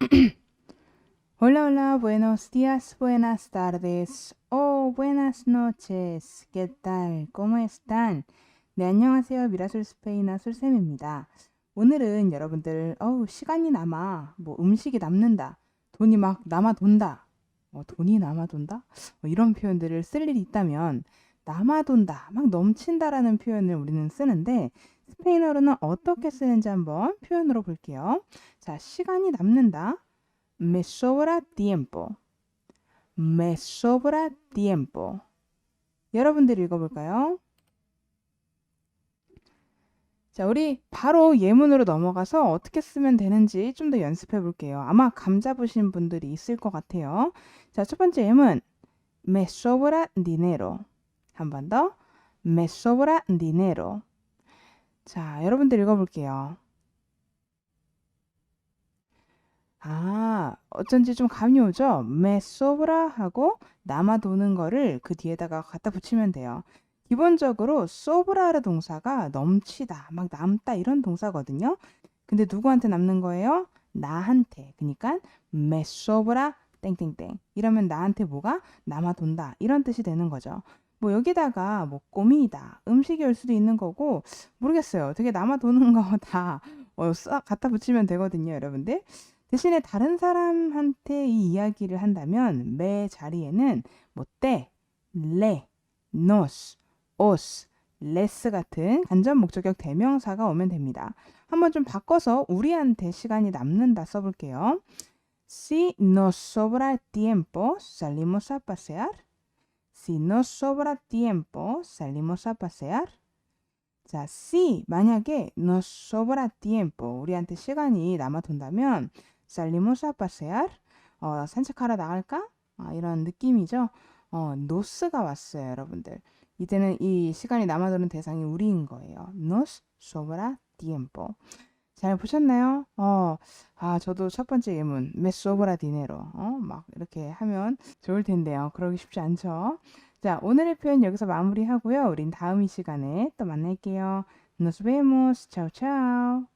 Hola, hola, buenos días, buenas tardes, o buenas noches. ¿Qué tal? ¿Cómo están? 네, 안녕하세요. 미라술 스페인어 술쌤입니다. 오늘은 여러분들, 어우, 시간이 남아, 뭐 음식이 남는다, 돈이 막 남아 돈다, 어, 돈이 남아 돈다? 뭐 이런 표현들을 쓸 일이 있다면, 남아 돈다, 막 넘친다라는 표현을 우리는 쓰는데, 스페인어로는 어떻게 쓰는지 한번 표현으로 볼게요. 자, 시간이 남는다. Me sobra tiempo. Me sobra tiempo. 여러분들 읽어볼까요? 자, 우리 바로 예문으로 넘어가서 어떻게 쓰면 되는지 좀 더 연습해 볼게요. 아마 감 잡으신 분들이 있을 것 같아요. 자, 첫 번째 예문. Me sobra dinero. 한 번 더. Me sobra dinero. 자, 여러분들 읽어볼게요. 아, 어쩐지 좀 감이 오죠? me sobra 하고 남아 도는 거를 그 뒤에다가 갖다 붙이면 돼요. 기본적으로 sobra라는 동사가 넘치다, 막 남다 이런 동사거든요. 근데 누구한테 남는 거예요? 나한테. 그러니까 me sobra 땡땡땡. 이러면 나한테 뭐가 남아 돈다. 이런 뜻이 되는 거죠. 뭐 여기다가 뭐 꼬미다, 음식이 올 수도 있는 거고 모르겠어요. 되게 남아 도는 거다 어, 싹 갖다 붙이면 되거든요, 여러분들. 대신에 다른 사람한테 이 이야기를 한다면 매 자리에는 뭐 때, 레, 노스, 오스, 레스 같은 간접 목적격 대명사가 오면 됩니다. 한번 좀 바꿔서 우리한테 시간이 남는다 써볼게요. Si nos sobra tiempo, salimos a pasear. Si nos sobra tiempo, salimos a pasear. 자, si 만약에 nos sobra tiempo 우리한테 시간이 남아 돈다면 salimos a pasear 어, 산책하러 나갈까? 아, 이런 느낌이죠. 어, 노스가 왔어요, 여러분들. 이때는 이 시간이 남아도는 대상이 우리인 거예요. nos sobra tiempo. 잘 보셨나요? 어, 아, 저도 첫 번째 예문, sobra dinero. 어, 막 이렇게 하면 좋을 텐데요. 그러기 쉽지 않죠? 자, 오늘의 표현 여기서 마무리하고요. 우린 다음 이 시간에 또 만날게요. Nos vemos. Chao, chao.